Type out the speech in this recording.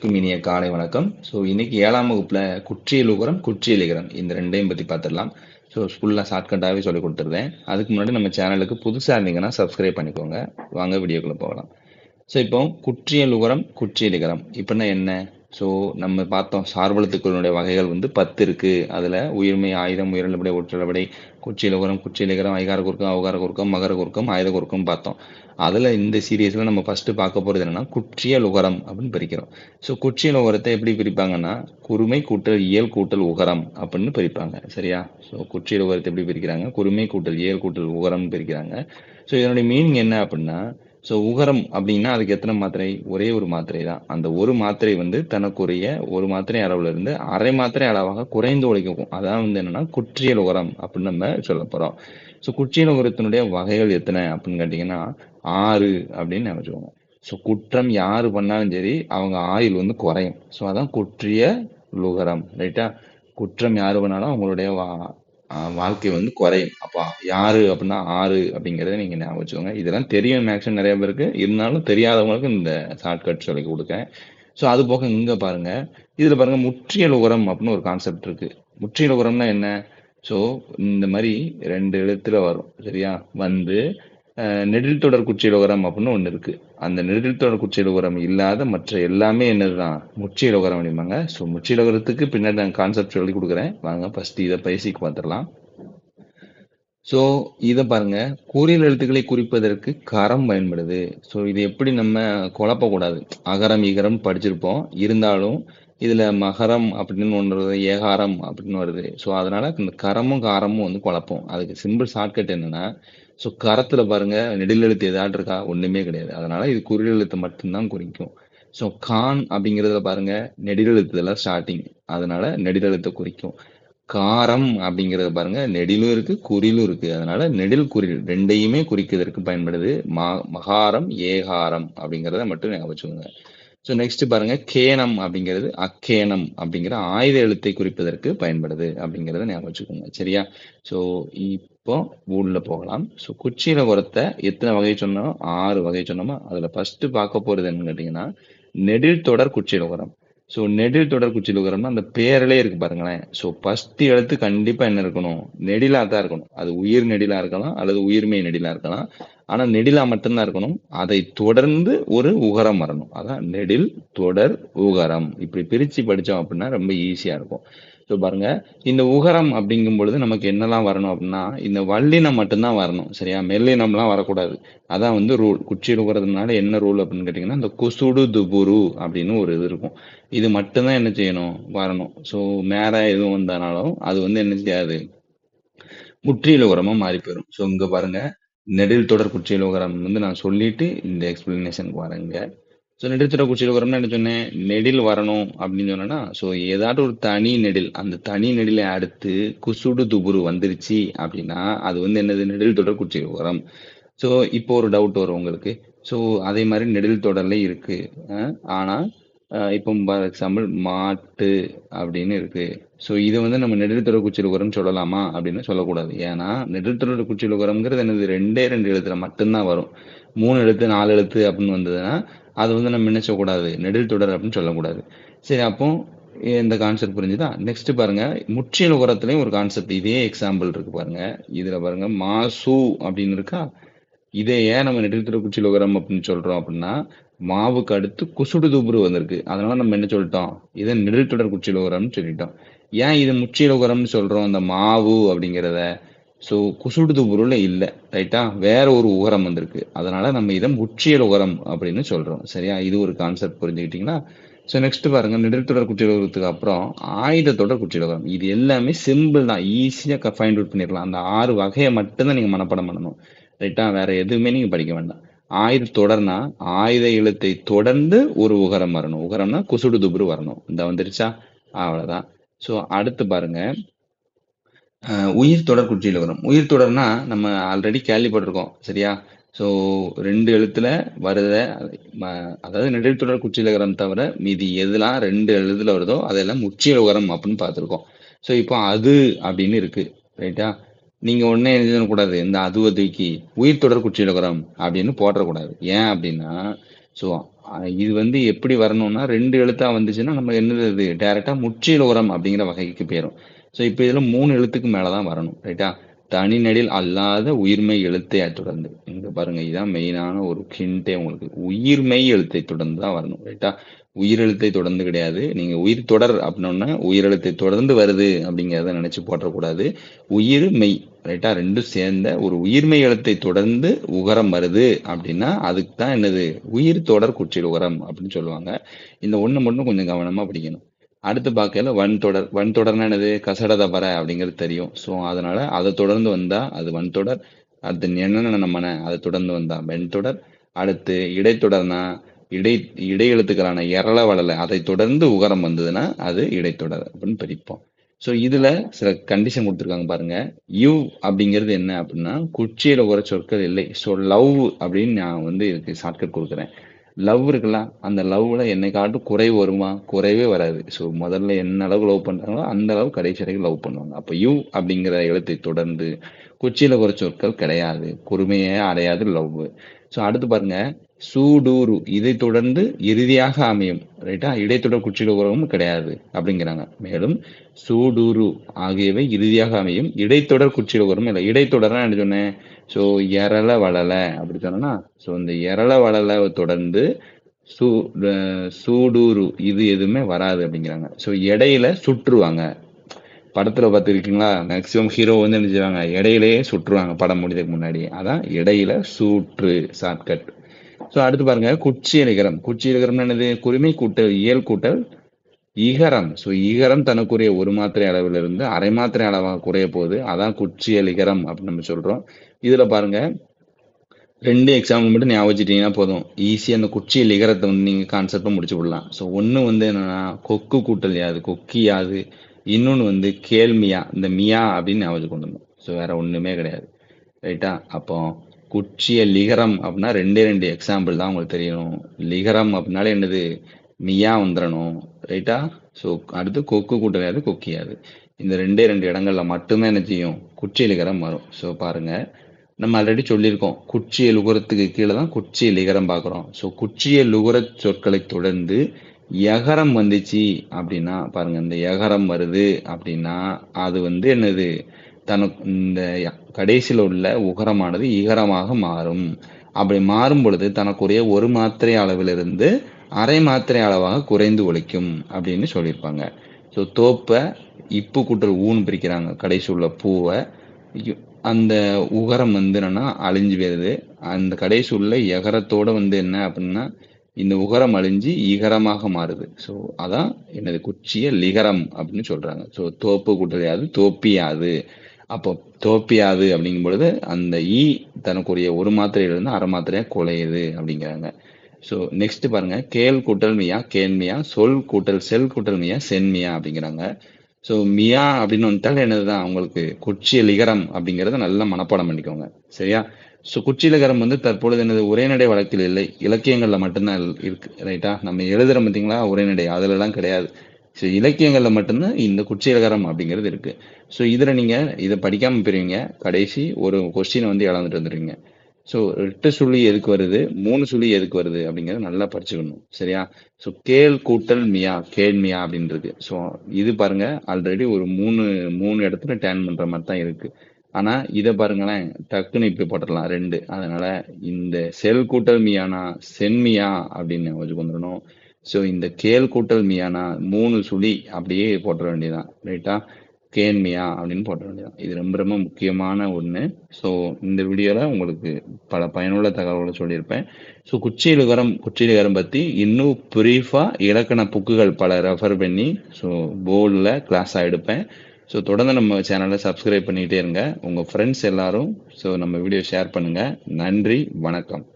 இனிய காலை வணக்கம். ஸோ இன்னைக்கு ஏழாம் வகுப்புல குற்றியல் உகரம் குற்றியல் இகரம் இந்த ரெண்டையும் பத்தி பார்த்துடலாம் ஸோ ஃபுல்லாக ஷார்ட்கட்டாகவே சொல்லி கொடுத்துருந்தேன் அதுக்கு முன்னாடி நம்ம சேனலுக்கு புதுசாக இருந்தீங்கன்னா சப்ஸ்கிரைப் பண்ணிக்கோங்க. வாங்க வீடியோக்குள்ள போகலாம். ஸோ இப்போ குற்றியல் உகரம் குற்றியல் இகரம் இப்படின்னா என்ன? ஸோ நம்ம பார்த்தோம் சார்பலத்துக்களுடைய வகைகள் வந்து பத்து இருக்கு. அதில் உயிர்மை ஆயுதம் உயிரிழப்படை ஒற்றளபடை குச்சியில் உகரம் குச்சியில் இகரம் ஐகார குறுக்கம் அவகார குறுக்கம் மகர குறுக்கம் ஆயுத குறுக்கம் பார்த்தோம். அதில் இந்த சீரியஸில் நம்ம ஃபர்ஸ்ட் பார்க்க போகிறது என்னன்னா குற்றியல் உகரம் அப்படின்னு பிரிக்கிறோம். ஸோ குற்றியல் உகரத்தை எப்படி பிரிப்பாங்கன்னா குறுமை கூட்டல் இயல் கூட்டல் உகரம் அப்படின்னு பிரிப்பாங்க. சரியா? ஸோ குற்றியல் உகரத்தை எப்படி பிரிக்கிறாங்க? குறுமை கூட்டல் இயல் கூட்டல் உகரம்னு பிரிக்கிறாங்க. ஸோ இதனுடைய மீனிங் என்ன அப்படின்னா ஸோ உகரம் அப்படின்னா அதுக்கு எத்தனை மாத்திரை? ஒரே ஒரு மாத்திரை தான். அந்த ஒரு மாத்திரை வந்து தனக்குரிய ஒரு மாத்திரை அளவுல இருந்து அரை மாத்திரை அளவாக குறைந்து ஒழிக்கும் அதான் வந்து என்னன்னா குற்றியல் உகரம் அப்படின்னு நம்ம சொல்ல போறோம். ஸோ குற்றியல் உகரத்தினுடைய வகைகள் எத்தனை அப்படின்னு கேட்டீங்கன்னா ஆறு அப்படின்னு நினைச்சுக்கோங்க ஸோ குற்றம் யாரு பண்ணாலும் சரி அவங்க ஆயுள் வந்து குறையும். ஸோ அதான் குற்றிய லுகரம் ரைட்டா குற்றம் யாரு பண்ணாலும் அவங்களுடைய வாழ்க்கை வந்து குறையும். அப்போ யாரு அப்படின்னா ஆறு அப்படிங்கிறத நீங்க ஞாபகம் வச்சுக்கோங்க. இதெல்லாம் தெரியும் மேக்ஸிமம் நிறைய பேருக்கு. இருந்தாலும் தெரியாதவங்களுக்கு இந்த ஷார்ட்கட் சொல்லி கொடுக்க ஸோ அது போக இங்க பாருங்க. இதுல பாருங்க முற்றியல் உரம் அப்படின்னு ஒரு கான்செப்ட் இருக்கு. முற்றியல் உரம்னா என்ன? ஸோ இந்த மாதிரி ரெண்டு எழுத்துல வரும். சரியா? வந்து நெடில் தொடர் குச்சியலோகரம் அப்படின்னு ஒன்று இருக்கு. அந்த நெடில் தொடர் குச்சியலோகரம் இல்லாத மற்ற எல்லாமே என்னதுதான்? முச்சியலோகரம் அப்படிம்பாங்க. ஸோ முச்சியலோகரத்துக்கு பின்னாடி நான் கான்செப்ட் சொல்லி கொடுக்குறேன். வாங்க ஃபர்ஸ்ட் இதை பேசிக் பார்த்துடலாம் ஸோ இதை பாருங்க. கூறியல் எழுத்துக்களை குறிப்பதற்கு கரம் பயன்படுது. ஸோ இது எப்படி நம்ம குழப்பக்கூடாது. அகரம் இகரம் படிச்சிருப்போம். இருந்தாலும் இதில் மகரம் அப்படின்னு ஒன்று வருது ஏகாரம் அப்படின்னு வருது. ஸோ அதனால இந்த கரமும் காரமும் வந்து குழப்பம். அதுக்கு சிம்பிள் ஷார்ட்கட் என்னன்னா ஸோ கரத்தில் பாருங்க நெடிலெழுத்து ஏதாட்டு இருக்கா? ஒன்றுமே கிடையாது. அதனால இது குறில் எழுத்து மட்டும்தான் குறிக்கும். ஸோ கான் அப்படிங்கிறதுல பாருங்க நெடில் எழுத்துலாம் ஸ்டார்டிங் அதனால நெடிலெழுத்தை குறிக்கும். காரம் அப்படிங்கிறத பாருங்க நெடிலும் இருக்கு குறிலும் இருக்கு. அதனால நெடில் குறில் ரெண்டையுமே குறிக்கிறதுக்கு பயன்படுது. மகாரம் ஏகாரம் அப்படிங்கிறத மட்டும் ஞாபகம் வச்சுக்கோங்க. ஸோ நெக்ஸ்ட் பாருங்க கேனம் அப்படிங்கிறது அக்கேனம் அப்படிங்கிற ஆயுத எழுத்தை குறிப்பதற்கு பயன்படுது அப்படிங்கறத ஞாபகம் வச்சுக்கோங்க. சரியா? ஸோ இப்போ ஊர்ல போகலாம். ஸோ குச்சியில உரத்தை எத்தனை வகை சொன்னோம் ஆறு வகை சொன்னோமா? அதுல ஃபர்ஸ்ட் பார்க்க போறது என்னன்னு கேட்டீங்கன்னா நெடில் தொடர் குச்சியில உரம் ஸோ நெடில் தொடர் குச்சியில் உகரம்னா அந்த பேரிலே இருக்கு பாருங்களேன். ஸோ ஃபர்ஸ்ட் எழுத்து கண்டிப்பா என்ன இருக்கணும்? நெடிலா தான் இருக்கணும். அது உயிர் நெடிலா இருக்கலாம் அல்லது உயிர்மெய் நெடிலா இருக்கலாம். ஆனா நெடிலா மட்டும்தான் இருக்கணும். அதை தொடர்ந்து ஒரு உகரம் வரணும். அதான் நெடில் தொடர் உகரம். இப்படி பிரிச்சு படிச்சோம் அப்படின்னா ரொம்ப ஈஸியா இருக்கும். ஸோ பாருங்க இந்த உகரம் அப்படிங்கும் பொழுது நமக்கு என்னெல்லாம் வரணும் அப்படின்னா இந்த வல்லினம் மட்டும்தான் வரணும் சரியா? மெல்லினம்லாம் வரக்கூடாது. அதான் வந்து ரூல் குச்சியில் உகரதுனால என்ன ரூல் அப்படின்னு கேட்டிங்கன்னா இந்த குசுடு துபுரு அப்படின்னு ஒரு இது இருக்கும். இது மட்டும்தான் என்ன செய்யணும்? வரணும். ஸோ மேல எதுவும் வந்தனாலும் அது வந்து என்ன செய்யாது? முற்றியல் உரமா மாறி போயிடும் ஸோ இங்க பாருங்க நெடில் தொடர் குற்றியல் உகரம் வந்து நான் சொல்லிட்டு இந்த எக்ஸ்பிளனேஷனுக்கு வரேங்க. ஸோ நெடில் தொடர் குற்றியல் என்ன சொன்னேன்? நெடில் வரணும் அப்படின்னு சொன்னேன்னா ஸோ ஏதாட்டும் ஒரு தனி நெடில் அந்த தனி நெடிலை அடுத்து குசுடு துபுரு வந்துருச்சு அப்படின்னா அது வந்து என்னது? நெடில் தொடர் குற்றியல் உரம் ஸோ இப்போ ஒரு டவுட் வரும் உங்களுக்கு. ஸோ அதே மாதிரி நெடில் தொடர்ல இருக்கு. ஆனால் இப்போ ஃபார் எக்ஸாம்பிள் மாட்டு அப்படின்னு இருக்கு. ஸோ இது வந்து நம்ம நெடில் குச்சியில் உரம் சொல்லலாமா அப்படின்னு சொல்லக்கூடாது. ஏன்னா நெடில் குச்சியில் உரம்ங்கிறது என்னது? ரெண்டே ரெண்டு எழுத்துல மட்டும்தான் வரும். மூணு எழுத்து நாலு எழுத்து அப்படின்னு வந்ததுன்னா அது வந்து நம்ம என்ன சொல்லக்கூடாது? நெடில் தொடர் அப்படின்னு சொல்லக்கூடாது. சரி அப்போ இந்த கான்செப்ட் புரிஞ்சுதா? நெக்ஸ்ட் பாருங்க. முற்றியல் உரத்துலயும் ஒரு கான்செப்ட் இதே எக்ஸாம்பிள் இருக்கு பாருங்க. இதுல பாருங்க மாசு அப்படின்னு இருக்கா? இதை ஏன் நம்ம நெடுத்துறை குச்சியில் உரம் அப்படின்னு சொல்றோம் அப்படின்னா மாவுக்கு அடுத்து குசுடு தூபுரு வந்திருக்கு. அதனால நம்ம என்ன சொல்லிட்டோம்? இதை நெடுத்தொடர் குச்சியில் உகரம்னு சொல்லிட்டோம். ஏன் இது முச்சியல் உரம்னு சொல்றோம்? அந்த மாவு அப்படிங்கிறத. ஸோ குசுடு துபுருல இல்லை. ரைட்டா வேற ஒரு உகரம் வந்திருக்கு. அதனால நம்ம இதை முற்றியல் உகரம் அப்படின்னு சொல்றோம். சரியா? இது ஒரு கான்செப்ட் புரிஞ்சுக்கிட்டீங்களா? ஸோ நெக்ஸ்ட் பாருங்க. நெடுத்தொடர் குச்சியில் உகரத்துக்கு அப்புறம் ஆயுதத்தொடர் குச்சியில் உகரம் இது எல்லாமே சிம்பிள் தான். ஈஸியாக ஃபைண்ட் அவுட் பண்ணிடலாம். அந்த ஆறு வகையை மட்டும்தான் நீங்க மனப்பாடம் பண்ணணும். ரைட்டா வேற எதுவுமே நீங்க படிக்க வேண்டாம். ஆயுத தொடர்னா ஆயுத எழுத்தை தொடர்ந்து ஒரு உகரம் வரணும். உகரம்னா குசுடு துபுரு வரணும். இந்த வந்துருச்சா? அவ்வளவுதான். சோ அடுத்து பாருங்க. உயிர் தொடர் குற்றியில் வரும். உயிர் தொடர்னா நம்ம ஆல்ரெடி கேள்விப்பட்டிருக்கோம். சரியா? ஸோ ரெண்டு எழுத்துல வருத அதாவது நெடில் தொடர் தவிர மீதி எதெல்லாம் ரெண்டு எழுத்துல வருதோ அதெல்லாம் முற்றியல் உகரம் அப்படின்னு பார்த்துருக்கோம். ஸோ இப்போ அது அப்படின்னு இருக்கு. ரைட்டா நீங்க ஒன்னே எழுதக்கூடாது. இந்த அதுவதைக்கு உயிர் தொடர் குற்றியல் அப்படின்னு போட்டுறக்கூடாது ஏன் அப்படின்னா ஸோ இது வந்து எப்படி வரணும்னா ரெண்டு எழுத்தா வந்துச்சுன்னா நம்ம என்னது டைரக்டா முற்றியல் உரம் அப்படிங்கிற வகைக்கு போயிடும் ஸோ இப்போ இதுல மூணு எழுத்துக்கு மேலே தான் வரணும் ரைட்டா தனிநடில் அல்லாத உயிர்மை எழுத்தை தொடர்ந்து. இங்க பாருங்க இதான் மெயினான ஒரு ஹிண்டே உங்களுக்கு. உயிர்மெய் எழுத்தை தொடர்ந்து தான் வரணும் ரைட்டா உயிரெழுத்தை தொடர்ந்து கிடையாது. நீங்க உயிர் தொடர் அப்படின்னா உயிரெழுத்தை தொடர்ந்து வருது அப்படிங்கிறத நினைச்சு போட்டக்கூடாது உயிர் மெய் ரைட்டா ரெண்டும் சேர்ந்த ஒரு உயிர்மெய் எழுத்தை தொடர்ந்து உகரம் வருது அப்படின்னா அதுக்கு தான் என்னது? உயிர் தொடர் குற்றில் உகரம் அப்படின்னு சொல்லுவாங்க. இந்த ஒண்ணு மட்டும் கொஞ்சம் கவனமா படிக்கணும். அடுத்து பார்க்கல வன் தொடர் வன் தொடர்னா என்னது? கசடத வர அப்படிங்கிறது தெரியும். ஸோ அதனால அதை தொடர்ந்து வந்தா அது வன் தொடர் அடுத்து என்னென்ன நம்மன அதை தொடர்ந்து வந்தா வெண் தொடர் அடுத்து இடைத்தொடர்னா இடை இடை எழுத்துக்களான எரள வளல அதை தொடர்ந்து உகரம் வந்ததுன்னா அது இடைத்தொடர் அப்படின்னு பிரிப்போம். ஸோ இதுல சில கண்டிஷன் கொடுத்துருக்காங்க பாருங்க. யூ அப்படிங்கிறது என்ன அப்படின்னா குச்சியில உர சொற்கள் இல்லை. ஸோ லவ் அப்படின்னு நான் வந்து இதுக்கு ஷார்ட்கட் கொடுக்குறேன். லவ் இருக்குல்ல அந்த லவ்ல என்னை காட்டும் குறைவு வருமா? குறைவே வராது. ஸோ முதல்ல என்ன அளவுக்கு லவ் பண்றாங்களோ அந்த அளவு கடைசி வரைக்கும் லவ் பண்ணுவாங்க. அப்போ யூ அப்படிங்கிற எழுத்தை தொடர்ந்து குச்சியில குறைச்ச சொற்கள் கிடையாது. குறுமையே அடையாது லவ் ஸோ அடுத்து பாருங்க. சூடூரு இதை தொடர்ந்து இறுதியாக அமையும் ரைட்டா இடைத்தொடர் குற்றிட உறவும் கிடையாது அப்படிங்கிறாங்க. மேலும் சூடூரு ஆகியவை இறுதியாக அமையும். இடைத்தொடர் குற்றிட உரம் இல்லை. இடைத்தொடர்னா என்ன சொன்னேன் ஸோ எரள வளல அப்படி சொன்னா ஸோ இந்த எரள வளல தொடர்ந்து சூ சூடூரு இது எதுவுமே வராது அப்படிங்கிறாங்க. ஸோ இடையில சுற்றுவாங்க. படத்துல பார்த்துருக்கீங்களா? மேக்சிமம் ஹீரோ வந்து என்ன செய்வாங்க? இடையிலேயே சுற்றுவாங்க படம் முடிஞ்சதுக்கு முன்னாடி. அதான் இடையில சூற்று ஷார்ட்கட் ஸோ அடுத்து பாருங்க குச்சியலிகரம். இலகரம் என்னது? குருமை கூட்டல் இயல் கூட்டல் ஈகரம் ஸோ இகரம் தனக்குரிய ஒரு மாத்திரை அளவிலிருந்து அரை மாத்திரை அளவாக குறைய போகுது. அதான் குச்சியல் இகரம் அப்படின்னு நம்ம சொல்றோம். இதுல பாருங்க ரெண்டு எக்ஸாம்பிள் மட்டும் ஞாபகம் வச்சுட்டீங்கன்னா போதும். ஈஸியாக அந்த குச்சி லிகரத்தை வந்து நீங்கள் கான்செப்டை முடிச்சு விடலாம். ஸோ ஒன்று வந்து என்னன்னா கொக்கு கூட்டல் யாது கொக்கி யாது இன்னொன்று வந்து கேள்மியா இந்த மியா அப்படின்னு ஞாபகம் கொண்டு வந்தோம் ஸோ வேற ஒன்றுமே கிடையாது. ரைட்டா அப்போ குச்சிய லிகரம் அப்படின்னா ரெண்டே ரெண்டு எக்ஸாம்பிள் தான் உங்களுக்கு தெரியணும் லிகரம் அப்படின்னாலே என்னது? மியா வந்துடணும் ரைட்டா ஸோ அடுத்து கொக்கு கூட்டலையாது கொக்கியாது இந்த ரெண்டே ரெண்டு இடங்கள்ல மட்டுமே என்ன செய்யும்? குச்சி லிகரம் வரும். ஸோ பாருங்க. நம்ம ஆல்ரெடி சொல்லியிருக்கோம். குச்சிய லுகரத்துக்கு கீழே தான் குச்சிய லிகரம் பார்க்குறோம். ஸோ குச்சிய லுகர சொற்களை தொடர்ந்து எகரம் வந்துச்சு அப்படின்னா பாருங்க இந்த எகரம் வருது அப்படின்னா அது வந்து என்னது? தனக்கு இந்த கடைசியில் உள்ள உகரமானது இகரமாக மாறும். அப்படி மாறும் பொழுது தனக்குரிய ஒரு மாத்திரை அளவிலிருந்து அரை மாத்திரை அளவாக குறைந்து ஒழிக்கும் அப்படின்னு சொல்லியிருப்பாங்க. ஸோ தோப்பை இப்பு கூட்டல் ஊன்னு பிரிக்கிறாங்க. கடைசி உள்ள பூவை. அந்த உகரம் வந்து என்னன்னா அழிஞ்சு வருது அந்த கடைசி உள்ள எகரத்தோட வந்து என்ன அப்படின்னா இந்த உகரம் அழிஞ்சு ஈகரமாக மாறுது. ஸோ அதான் என்னது குச்சிய லிகரம் அப்படின்னு சொல்றாங்க. ஸோ தோப்பு கூட்டலையாது தோப்பியாது. அப்போ தோப்பியாது அப்படிங்கும் பொழுது அந்த ஈ தனக்குரிய ஒரு மாத்திரையிலிருந்து அரை மாத்திரையா குலையுது அப்படிங்கிறாங்க. ஸோ நெக்ஸ்ட் பாருங்க. கேள் கூட்டல் மியா கேன்மியா சொல் கூட்டல் செல் கூட்டல் மியா சென்மியா அப்படிங்கிறாங்க. ஸோ மியா அப்படின்னு வந்துட்டால் என்னதுதான்? அவங்களுக்கு குச்சி லிகரம் அப்படிங்கிறத நல்லா மனப்பாடம் பண்ணிக்கோங்க. சரியா? ஸோ குச்சி லிகரம் வந்து தற்பொழுது எனது உரைநடை வழக்கில் இல்லை. இலக்கியங்களில் மட்டும்தான் இருக்கு. ரைட்டா நம்ம எழுதுறோம் பார்த்தீங்களா உரைநடை. அதுலலாம் கிடையாது. ஸோ இலக்கியங்களில் மட்டும்தான் இந்த குச்சியலகரம் அப்படிங்கிறது இருக்கு. ஸோ இதில் நீங்கள் இதை படிக்காம போயிருவீங்க. கடைசி ஒரு கொஸ்டினை வந்து இழந்துட்டு வந்துடுவீங்க ஸோ எட்டு சுழி எதுக்கு வருது? மூணு சுழி எதுக்கு வருது? அப்படிங்கிறத நல்லா படிச்சுக்கணும். சரியா? ஸோ கேள் கூட்டல் மியா கேள் மியா அப்படின்றது. ஸோ இது பாருங்க. ஆல்ரெடி ஒரு மூணு மூணு இடத்துல டேன் பண்ற மாதிரி தான் இருக்கு. ஆனா இதை பாருங்களேன். டக்குன்னு இப்படி போட்டுடலாம். ரெண்டு. அதனால இந்த செல் கூட்டல் மியானா சென்மியா அப்படின்னு கொஞ்சம் வந்துடணும் ஸோ இந்த கேல் கூட்டல் மியானா மூணு சுழி அப்படியே போட்டுற வேண்டியதான் ரைட்டா கேன்மியா அப்படின்னு போட்ட வேண்டியதான் இது ரொம்ப ரொம்ப முக்கியமான ஒன்று ஸோ இந்த வீடியோவில் உங்களுக்கு பல பயனுள்ள தகவல்களை சொல்லியிருப்பேன். ஸோ குச்சியிலுகரம் குச்சியிலுகரம் பற்றி இன்னும் ப்ரீஃபாக இலக்கண புக்குகள் பல ரெஃபர் பண்ணி ஸோ போர்டில் கிளாஸாக எடுப்பேன். ஸோ தொடர்ந்து நம்ம சேனலை சப்ஸ்கிரைப் பண்ணிக்கிட்டே இருங்க. உங்கள் ஃப்ரெண்ட்ஸ் எல்லாரும் ஸோ நம்ம வீடியோ ஷேர் பண்ணுங்கள் நன்றி வணக்கம்.